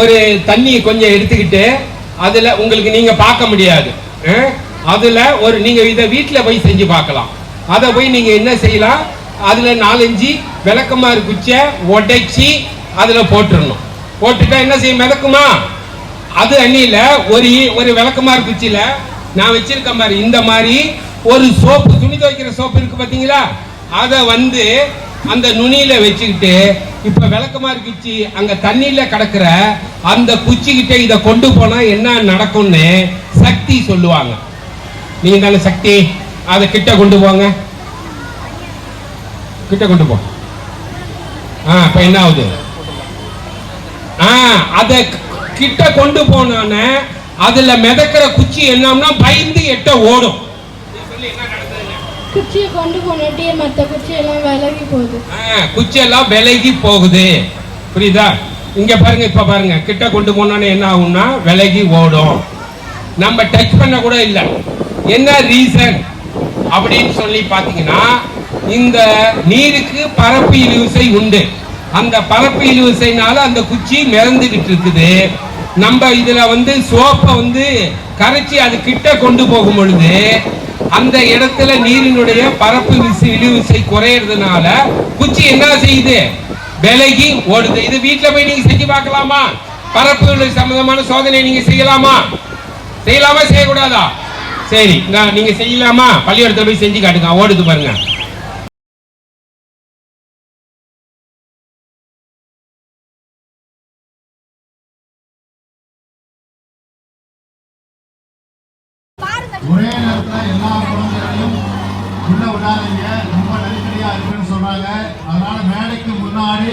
ஒரு தண்ணி கொஞ்சம் எடுத்துக்கிட்டு அதில் உங்களுக்கு நீங்கள் பார்க்க முடியாது. அதில் ஒரு நீங்கள் இதை வீட்டில் போய் செஞ்சு பார்க்கலாம். அதை போய் நீங்கள் என்ன செய்யலாம்? அதில் நாலஞ்சு விளக்கமாறு குச்சியை உடைச்சி அதில் போட்டுடணும் போட்டுட்டா என்ன செய்யும்? மிதக்குமா? அது அண்ணியில் ஒரு ஒரு விளக்கமாறு குச்சியில் நான் வச்சிருக்க மாதிரி இந்த மாதிரி ஒரு சோப்பு துணி துவைக்கிற சோப்பு இருக்கு பார்த்தீங்களா? அதை வந்து அந்த நுனியில வச்சுக்கிட்டு இப்ப விளக்கமா குச்சி அங்க தண்ணியில கிடக்குற அந்த குச்சி கிட்ட இதை கொண்டு போனா என்ன நடக்கும்னு சக்தி சொல்லுவாங்க. நீங்க தானே சக்தி? அதை கிட்ட கொண்டு போங்க. கிட்ட கொண்டு போ. ஆ இப்ப என்ன ஆகுது? ஆ அத கிட்ட கொண்டு போனோன்னே அதுல மிதக்கிற குச்சி என்னம்னா பயந்து எட்ட ஓடும். என்ன நடக்கும் குச்சியை கொண்டு போனட்டே மற்ற குச்சியெல்லாம் விலகி போகுது. குச்சியெல்லாம் விலகி போகுது. புரியுதா? இங்க பாருங்க இப்ப பாருங்க. கிட்ட கொண்டு போனோன்னே என்ன ஆகும்னா விலகி ஓடும். நம்ம டச் பண்ண கூட இல்லை. என்ன ரீசன் அப்படின்னு சொல்லி பார்த்தீங்கன்னா இந்த நீருக்கு பரப்பு இழுவிசை உண்டு. அந்த பரப்பு இழுவிசைனால அந்த குச்சி மிதந்துகிட்டு இருக்குது. நம்ம இதுல வந்து சோப்பை வந்து கரைச்சி அது கிட்ட கொண்டு போகும் பொழுது அந்த இடத்துல நீரினுடைய பரப்பு விசை இழுவிசை குறையறதுனால குச்சி என்ன செய்யுது? விலகி ஓடுது. இது வீட்டுல போய் நீங்க செஞ்சு பார்க்கலாமா? பரப்பு சம்பந்தமான சோதனை நீங்க செய்யலாமா? செய்யலாமா செய்யக்கூடாதா? சரி நான் நீங்க செய்யலாமா? பள்ளிக்கூடத்துல போய் செஞ்சு காட்டுங்க. ஓடுது பாருங்க. ஒரே நேரத்தில் எல்லா குழந்தைகளையும் உள்ள விடாதீங்க. ரொம்ப நெருக்கடியாக இருக்குன்னு சொன்னாங்க. அதனால மேடைக்கு முன்னாடி